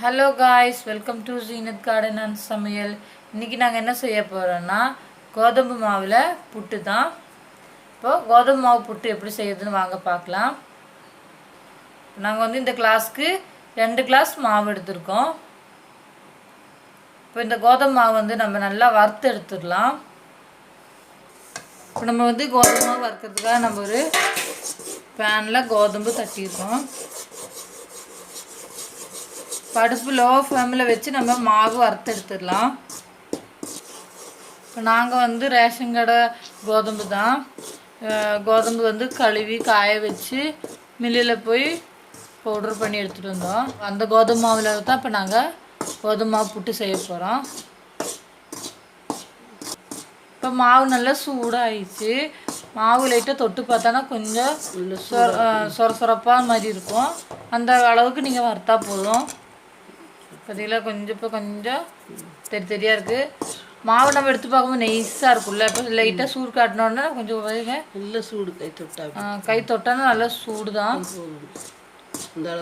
Hello guys welcome to Zeenath garden and சமையல் இன்றைக்கி நாங்கள் என்ன செய்ய போகிறோன்னா கோதுமை மாவில் புட்டு தான். இப்போது கோதுமை மாவு புட்டு எப்படி செய்யுதுன்னு வாங்க பார்க்கலாம். நாங்கள் வந்து இந்த கிளாஸ்க்கு ரெண்டு கிளாஸ் மாவு எடுத்திருக்கோம். இப்போ இந்த கோதுமை மாவு வந்து நம்ம நல்லா வறுத்து எடுத்துடலாம். இப்போ நம்ம வந்து கோதுமை மாவு வறுக்கிறதுக்காக நம்ம ஒரு பேனில் கோதும்பு தட்டியிருக்கோம். படுப்பு லோ ஃப்ளேமில் வச்சு நம்ம மாவு வறுத்து எடுத்துடலாம். இப்போ நாங்கள் வந்து ரேஷன் கடை கோதும்பு தான். கோதும்பு வந்து கழுவி காய வச்சு மில்லில் போய் பவுடர் பண்ணி எடுத்துகிட்டு வந்தோம். அந்த கோதுமை மாவில் தான் இப்போ நாங்கள் கோதுமை மாவு புட்டு செய்ய போகிறோம் இப்போ மாவு நல்லா சூடாகிடுச்சு மாவு லைட்டாக தொட்டு பார்த்தோன்னா கொஞ்சம் சொர சொரப்பாக மாதிரி இருக்கும். அந்த அளவுக்கு நீங்கள் வறுத்தா போதும். பார்த்தீங்களா கொஞ்சம் இப்போ கொஞ்சம் தெரி தெரியாக இருக்குது மாவு நம்ம எடுத்து பார்க்கும்போது நெய்ஸாக இருக்கும்ல. இப்போ லைட்டாக சூடு காட்டினோடனே கொஞ்சம் பாருங்க, நல்ல சூடு கை தொட்டா கை தொட்டானா நல்லா சூடு. தான்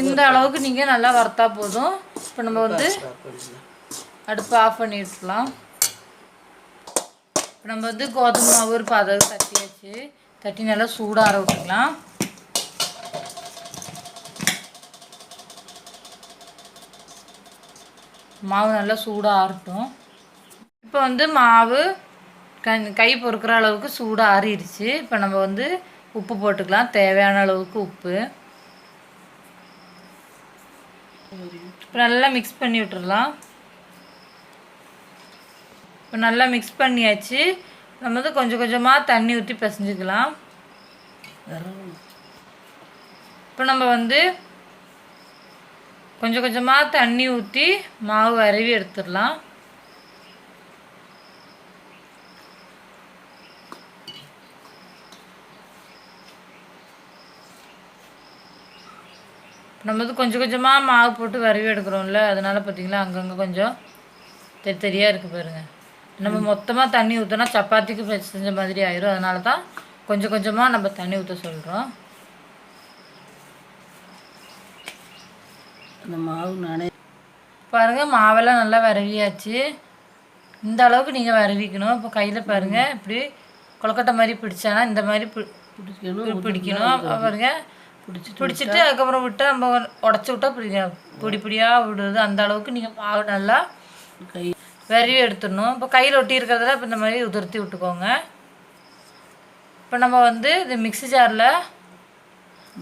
இந்த அளவுக்கு நீங்கள் நல்லா வறுத்தா போதும். இப்போ நம்ம வந்து அடுப்பு ஆஃப் பண்ணிடலாம். இப்போ நம்ம வந்து கோதுமை மாவு ஒரு பதம் தட்டியாச்சு. தட்டி நல்லா சூடாக விட்டுக்கலாம். மாவு நல்லா சூடாக ஆறட்டும். இப்போ வந்து மாவு கண் கை பொறுக்கிற அளவுக்கு சூடாக ஆறிடுச்சு. இப்போ நம்ம வந்து உப்பு போட்டுக்கலாம். தேவையான அளவுக்கு உப்பு. இப்போ நல்லா மிக்ஸ் பண்ணி விட்டுடலாம் இப்போ நல்லா மிக்ஸ் பண்ணியாச்சு. நம்ம வந்து கொஞ்சம் கொஞ்சமாக தண்ணி ஊற்றி பிசைஞ்சுக்கலாம். இப்போ நம்ம வந்து கொஞ்சம் கொஞ்சமாக தண்ணி ஊற்றி மாவு வரவி எடுத்துடலாம். நம்ம வந்து கொஞ்சம் கொஞ்சமாக மாவு போட்டு வரவி எடுக்கிறோம்ல அதனால பார்த்தீங்களா அங்கங்கே கொஞ்சம் தெரி தெரியாக இருக்குது பாருங்க. நம்ம மொத்தமாக தண்ணி ஊற்றினா சப்பாத்திக்கு செஞ்ச மாதிரி ஆயிரும் அதனால தான் கொஞ்சம் கொஞ்சமாக நம்ம தண்ணி ஊற்ற சொல்கிறோம் அந்த மாவு நானே பாருங்க மாவெல்லாம் நல்லா விரவியாச்சு இந்த அளவுக்கு நீங்கள் விரவிக்கணும் இப்போ கையில் பாருங்க இப்படி கொலக்கட்டை மாதிரி பிடிச்சானா இந்த மாதிரி பிடிக்கணும். பிடிக்கணும். பாருங்க பிடிச்சிட்டு பிடிச்சிட்டு அதுக்கப்புறம் விட்டு நம்ம உடச்சி விட்டா பிடிங்க பொடி பொடியாக விடுது அந்த அளவுக்கு நீங்கள் மாவு நல்லா கை விரவி எடுத்துடணும். இப்போ கையில் ஒட்டி இருக்கிறதுல இப்போ இந்த மாதிரி உதிர்த்தி விட்டுக்கோங்க. இப்போ நம்ம வந்து இது மிக்ஸி ஜாரில்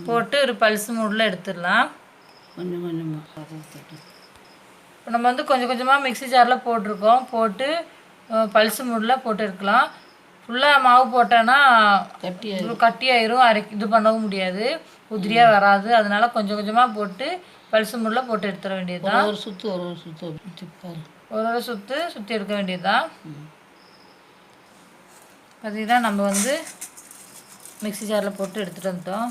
போட்டு ஒரு பல்ஸ் மூடில் எடுத்துடலாம். கொஞ்சம் கொஞ்சமாக இப்போ நம்ம வந்து கொஞ்சம் கொஞ்சமாக மிக்ஸி ஜாரில் போட்டிருக்கோம். போட்டு பல்ஸ் மூடில் போட்டு எடுக்கலாம் ஃபுல்லாக மாவு போட்டோன்னா கட்டி கட்டியாயிரும் அரை இது பண்ணவும் முடியாது. உதிரியாக வராது. அதனால கொஞ்சம் கொஞ்சமாக போட்டு பல்ஸ் மூடில் போட்டு எடுத்துட வேண்டியது தான் ஒரு சுற்று ஒரு ஒரு சுற்று ஒரு ஒரு சுற்று சுற்றி எடுக்க வேண்டியது தான் பார்த்தீங்கன்னா நம்ம வந்து மிக்ஸி ஜாரில் போட்டு எடுத்துகிட்டு வந்துட்டோம்.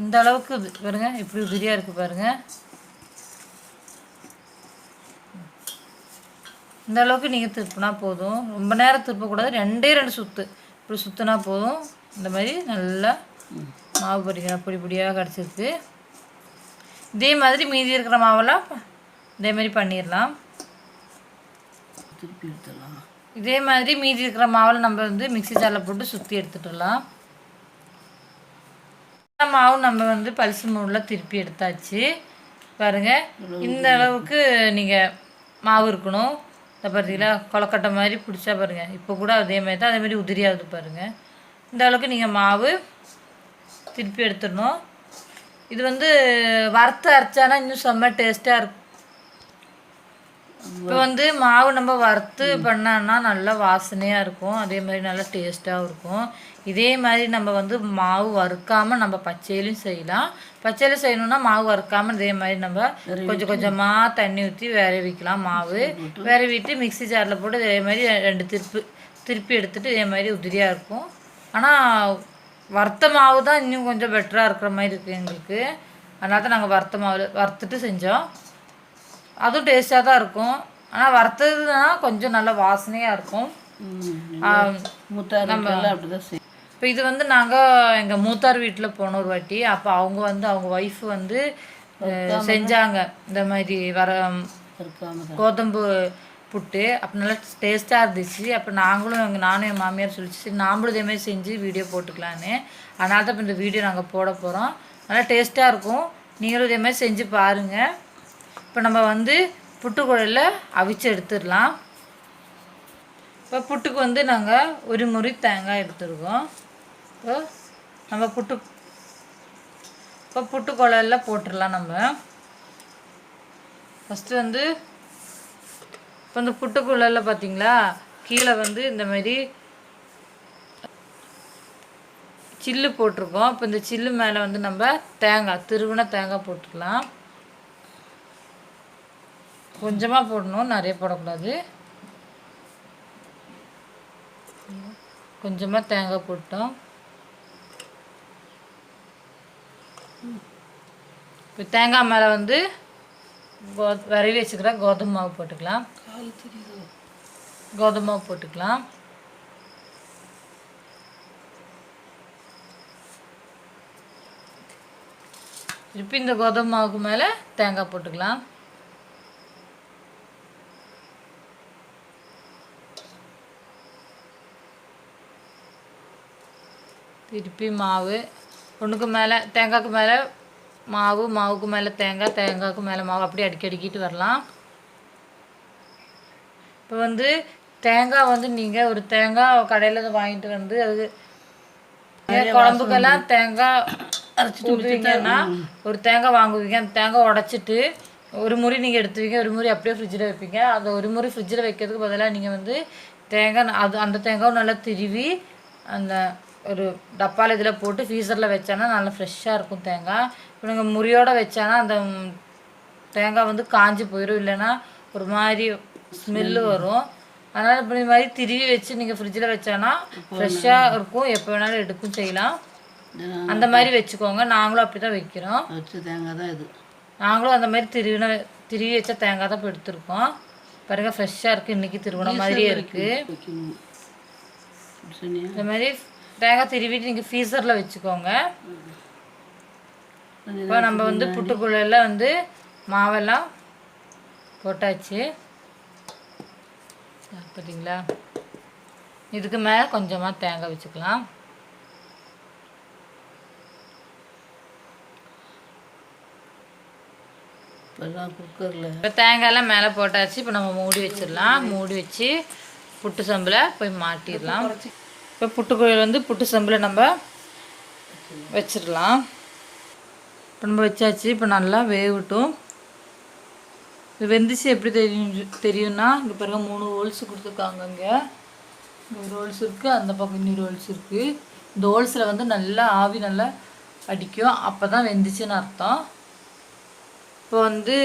இந்த அளவுக்கு பாருங்க இப்படி உதிரியாக இருக்குது பாருங்கள் இந்த அளவுக்கு நீங்கள் திருப்பினா போதும். ரொம்ப நேரம் திருப்பக்கூடாது. ரெண்டே ரெண்டு சுற்று இப்படி சுற்றினா போதும். இந்த மாதிரி நல்லா மாவு பொடிக்கணும் பொடி பொடியாக கிடச்சிருக்கு இதே மாதிரி மீதி இருக்கிற மாவெல்லாம் இதே மாதிரி பண்ணிடலாம். திருப்பி எடுத்துடலாம். இதே மாதிரி மீதி இருக்கிற மாவில் நம்ம வந்து மிக்ஸி ஜாரில் போட்டு சுற்றி எடுத்துட்டுலாம் மாவு நம்ம வந்து பல்சு மூடில் திருப்பி எடுத்தாச்சு. பாருங்க. இந்த அளவுக்கு நீங்கள் மாவு இருக்கணும். இந்த பார்த்தீங்களா கொலக்கட்டை மாதிரி பிடிச்சா பாருங்க. இப்போ கூட அதே மாதிரி தான் அதே மாதிரி உதிரியாகுது பாருங்க. இந்த அளவுக்கு நீங்கள் மாவு திருப்பி எடுத்துடணும். இது வந்து வறுத்து அரைச்சானா இன்னும் செம்ம டேஸ்ட்டாக இருக்கும். இப்போ வந்து மாவு நம்ம வறுத்து பண்ணோன்னா நல்லா வாசனையாக இருக்கும். அதே மாதிரி நல்லா டேஸ்ட்டாகவும் இருக்கும். இதே மாதிரி நம்ம வந்து மாவு வறுக்காமல் நம்ம பச்சையிலையும் செய்யலாம். பச்சையில செய்யணும்னா மாவு வறுக்காமல் இதே மாதிரி நம்ம கொஞ்சம் கொஞ்சமாக தண்ணி ஊற்றி விரவிக்கலாம் மாவு. விரவிட்டு மிக்ஸி ஜாரில் போட்டு இதே மாதிரி ரெண்டு திருப்பு திருப்பி எடுத்துட்டு இதே மாதிரி உதிரியாக இருக்கும். ஆனால் வறுத்த மாவு தான் இன்னும் கொஞ்சம் பெட்டராக இருக்கிற மாதிரி இருக்குது எங்களுக்கு. அதனால தான் நாங்கள் வறுத்த மாவு வறுத்துட்டு செஞ்சோம். அதுவும் டேஸ்ட்டாக தான் இருக்கும். ஆனால் வறுத்ததுனா கொஞ்சம் நல்ல வாசனையாக இருக்கும். இப்போ இது வந்து நாங்கள் எங்கள் மூத்தார் வீட்டில் போன ஒரு வாட்டி அப்போ அவங்க வந்து அவங்க ஒய்ஃப் வந்து செஞ்சாங்க. இந்த மாதிரி வர கோதம்பு புட்டு. அப்போ நல்லா டேஸ்ட்டாக இருந்துச்சு. அப்போ நாங்களும் எங்கள் நானும் என் மாமியார் சொல்லிச்சு நாமளும் இதே மாதிரி செஞ்சு வீடியோ போட்டுக்கலான்னு அதனால தான் இப்போ இந்த வீடியோ நாங்கள் போட போகிறோம் நல்லா டேஸ்ட்டாக இருக்கும். நீங்களும் இதே மாதிரி செஞ்சு பாருங்கள் இப்போ நம்ம வந்து புட்டுக்குழல அவிச்சு எடுத்துடலாம். இப்போ புட்டுக்கு வந்து நாங்கள் ஒரு முறி தேங்காய் எடுத்துருக்கோம். இப்போ நம்ம புட்டு இப்போ புட்டுக்குழலில் போட்டுடலாம் நம்ம. ஃபஸ்ட்டு வந்து இப்போ இந்த புட்டுக்குழலில் பார்த்தீங்களா கீழே வந்து இந்த மாதிரி சில்லு போட்டிருக்கோம். இப்போ இந்த சில்லு மேலே வந்து நம்ம தேங்காய் திருவின தேங்காய் போட்டுக்கலாம். கொஞ்சமாக போடணும் நிறைய போடக்கூடாது. கொஞ்சமாக தேங்காய் போட்டோம். இப்போ தேங்காய் மேலே வந்து கோ விரவி வச்சுக்கிற கோதுமை மாவு போட்டுக்கலாம். கோதுமை மாவு போட்டுக்கலாம். திருப்பி இந்த கோதுமை மாவுக்கு மேலே தேங்காய் போட்டுக்கலாம். திருப்பி மாவு ஒன்றுக்கு மேலே தேங்காய்க்கு மேலே மாவு மாவுக்கு மேலே தேங்காய் தேங்காய்க்கு மேலே மாவு அப்படியே அடிக்கி அடிக்கிட்டு வரலாம் இப்போ வந்து தேங்காய் வந்து நீங்கள் ஒரு தேங்காய் கடையில் வாங்கிட்டு வந்து அது குழம்புக்கெல்லாம் தேங்காய் ஊற்றுவீங்கன்னா ஒரு தேங்காய் வாங்குவீங்க அந்த தேங்காய் உடச்சிட்டு ஒரு முறை நீங்கள் எடுத்துவீங்க ஒரு முறை அப்படியே ஃப்ரிட்ஜில் வைப்பீங்க அந்த ஒரு முறை ஃப்ரிட்ஜில் வைக்கிறதுக்கு பதிலாக நீங்கள் வந்து தேங்காய் அது அந்த தேங்காவும் நல்லா திருவி அந்த ஒரு டப்பாவில் இதில் போட்டு ஃப்ரீசரில் வச்சானா நல்லா ஃப்ரெஷ்ஷாக இருக்கும் தேங்காய் இப்போ நீங்கள் முறியோட வச்சானா அந்த தேங்காய் வந்து காஞ்சி போயிடும் இல்லைன்னா ஒரு மாதிரி ஸ்மெல்லு வரும். அதனால் இப்படி மாதிரி திருவி வச்சு நீங்கள் ஃப்ரிட்ஜில் வச்சானா ஃப்ரெஷ்ஷாக இருக்கும். எப்போ வேணாலும் எடுக்கும் செய்யலாம். அந்த மாதிரி வச்சுக்கோங்க. நாங்களும் அப்படி தான் வைக்கிறோம். வச்ச தேங்காய் தான் இது. நாங்களும் அந்த மாதிரி திருவின திருவி வச்ச தேங்காய் தான் இப்போ எடுத்திருக்கோம். பாருங்க ஃப்ரெஷ்ஷாக இருக்குது இன்றைக்கி திருவின மாதிரியே இருக்குது இந்த மாதிரி தேங்காய் திருவிட்டு நீங்கள் ஃப்ரீசரில் வச்சுக்கோங்க. இப்போ நம்ம வந்து புட்டுக்குள்ளெல்லாம் வந்து மாவெல்லாம் போட்டாச்சு. பார்த்தீங்களா இதுக்கு மேலே கொஞ்சமாக தேங்காய் வச்சுக்கலாம். இப்போல்லாம் குக்கரில் இப்போ தேங்காயெல்லாம் மேலே போட்டாச்சு. இப்போ நம்ம மூடி வச்சிடலாம். மூடி வச்சு புட்டு சம்பில் போய் மாட்டிடலாம். இப்போ புட்டுக்குழல் வந்து புட்டு செம்பில் நம்ம வச்சிடலாம். இப்போ நம்ம வச்சாச்சு. இப்போ நல்லா வேகட்டும். இது வெந்துச்சு எப்படி தெரியும் தெரியும்னா இங்கே பிறகு மூணு ஹோல்ஸ் கொடுத்துருக்காங்க இங்கே இங்கே ஒரு ஹோல்ஸ் இருக்குது அந்த பக்கம் இன்னொரு ஹோல்ஸ் இருக்குது இந்த ஹோல்ஸில் வந்து நல்லா ஆவி நல்லா அடிக்கும். அப்போ தான் வெந்துச்சுன்னு அர்த்தம். இப்போ வந்து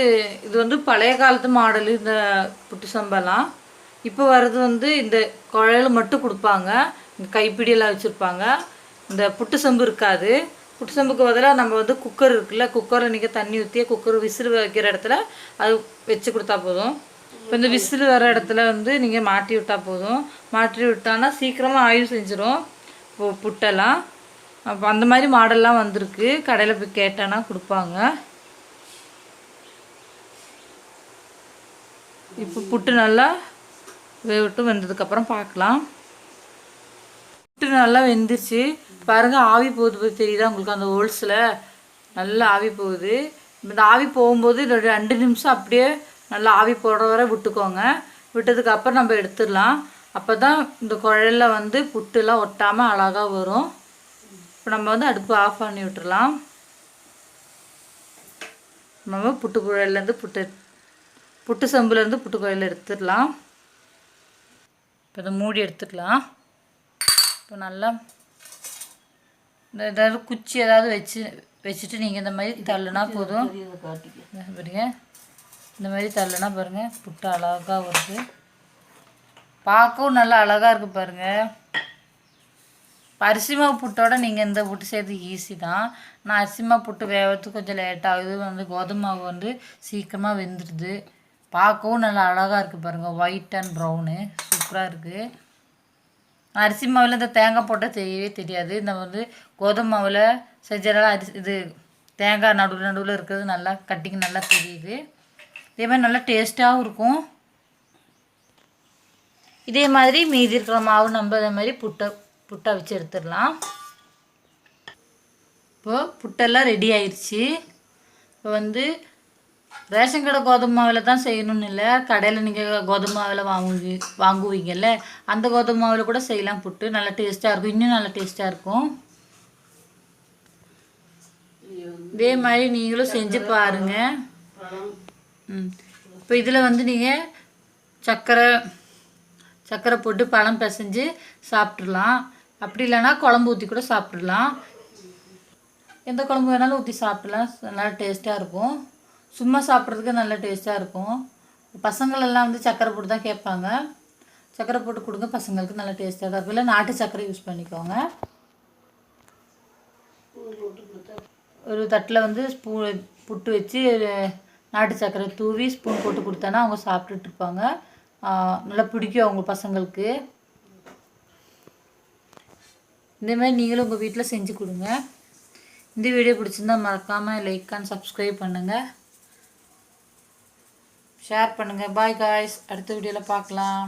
இது வந்து பழைய காலத்து மாடல் இந்த புட்டு சம்பெல்லாம். இப்போ வர்றது வந்து இந்த குழல் மட்டும் கொடுப்பாங்க. கைப்பிடியெல்லாம் வச்சுருப்பாங்க. இந்த புட்டு சம்பு இருக்காது. புட்டு சம்புக்கு பதிலாக நம்ம வந்து குக்கர் இருக்குல்ல குக்கரில் நீங்கள் தண்ணி ஊற்றி குக்கர் விசில் வைக்கிற இடத்துல அது வச்சு கொடுத்தா போதும். இப்போ இந்த விசில் வர இடத்துல வந்து நீங்கள் மாட்டி விட்டால் போதும். மாட்டி விட்டான்னா சீக்கிரமாக ஆயுள் செஞ்சிடும் இப்போ புட்டெல்லாம். அப்போ அந்த மாதிரி மாடல்லாம் வந்திருக்கு. கடையில் போய் கேட்டானா கொடுப்பாங்க. இப்போ புட்டு நல்லா வேவிட்டு வந்ததுக்கப்புறம் பார்க்கலாம். புட்டு நல்லா வெந்துருச்சு. பாருங்கள் ஆவி போகுது போது தெரியுதா உங்களுக்கு அந்த ஹோல்ஸில்? நல்லா ஆவி போகுது. இந்த ஆவி போகும்போது ரெண்டு நிமிஷம் அப்படியே நல்லா ஆவி போடுற வரை விட்டுக்கோங்க. விட்டதுக்கப்புறம் நம்ம எடுத்துடலாம். அப்போ தான் இந்த குழல்ல வந்து புட்டுலாம் ஒட்டாமல் அழகாக வரும். இப்போ நம்ம வந்து அடுப்பு ஆஃப் பண்ணி விட்டுடலாம். நம்ம புட்டு குழல்லேருந்து புட்டு புட்டு சம்புலேருந்து புட்டு குழல்ல எடுத்துடலாம். இப்போ இதை மூடி எடுத்துக்கலாம். இப்போ நல்லா இந்த ஏதாவது குச்சி ஏதாவது வச்சு வச்சுட்டு நீங்கள் இந்த மாதிரி தள்ளுனா போதும். பாருங்க. இந்த மாதிரி தள்ளுனா பாருங்க. புட்டு அழகாக வருது. பார்க்கவும் நல்லா அழகாக இருக்கு பாருங்க. இப்ப அரிசி மாவு புட்டோட நீங்கள் இந்த புட்டு செய்யறது ஈஸி தான். நான் அரிசி மாவு புட்டு வேகிறதுக்கு கொஞ்சம் லேட் ஆகுது. வந்து கோதுமை மாவு வந்து சீக்கிரமாக வெந்துடுது. பார்க்கவும் நல்லா அழகாக இருக்குது பாருங்கள் ஒயிட் அண்ட் ப்ரௌனு சூப்பராக இருக்குது அரிசி மாவில் இந்த தேங்காய் போட்டால் தெரியவே தெரியாது. இந்த வந்து கோதுமை மாவில் செஞ்சனால அரிசி இது தேங்காய் நடுவில் நடுவில் இருக்கிறது நல்லா கட்டிக்கு நல்லா தெரியுது. இதே மாதிரி நல்லா டேஸ்ட்டாகவும் இருக்கும். இதே மாதிரி மீதி இருக்கிற மாவு நம்ம இதே மாதிரி புட்டை புட்டை வச்சு எடுத்துடலாம். இப்போது புட்டெல்லாம் ரெடி ஆயிடுச்சு இப்போ வந்து ரேஷன் கடை கோதுமை மாவில் தான் செய்யணும்னு இல்லை. கடையில் நீங்கள் கோதுமை மாவில் வாங்குவி வாங்குவீங்கல்ல. அந்த கோதுமை மாவில் கூட செய்யலாம் புட்டு. நல்லா டேஸ்ட்டாக இருக்கும். இன்னும் நல்லா டேஸ்ட்டாக இருக்கும். இதே மாதிரி நீங்களும் செஞ்சு பாருங்கள் ம். இப்போ இதில் வந்து நீங்கள் சர்க்கரை சர்க்கரை போட்டு பழம் பிசைஞ்சு சாப்பிட்றலாம் அப்படி இல்லைன்னா குழம்பு ஊற்றி கூட சாப்பிட்றலாம் எந்த குழம்பு வேணாலும் ஊற்றி சாப்பிட்லாம். நல்லா டேஸ்ட்டாக இருக்கும். சும்மா சாப்பிட்றதுக்கு நல்ல டேஸ்ட்டாக இருக்கும். பசங்களெல்லாம் வந்து சர்க்கரை போட்டு தான் கேட்பாங்க. சர்க்கரை போட்டு கொடுங்க பசங்களுக்கு நல்லா டேஸ்ட்டாக தான் இருக்கும் இல்லை நாட்டு சர்க்கரை யூஸ் பண்ணிக்கோங்க. ஒரு தட்டில் வந்து ஸ்பூ புட்டு வச்சு நாட்டு சர்க்கரை தூவி ஸ்பூன் போட்டு கொடுத்தானா அவங்க சாப்பிட்டுட்ருப்பாங்க நல்லா பிடிக்கும் அவங்க பசங்களுக்கு. இந்தமாதிரி நீங்களும் உங்கள் வீட்டில் செஞ்சு கொடுங்க. இந்த வீடியோ பிடிச்சிருந்தா மறக்காமல் லைக் அண்ட் சப்ஸ்கிரைப் பண்ணுங்கள் ஷேர் பண்ணுங்கள் பாய் காய்ஸ் அடுத்த வீடியோவில் பார்க்கலாம்.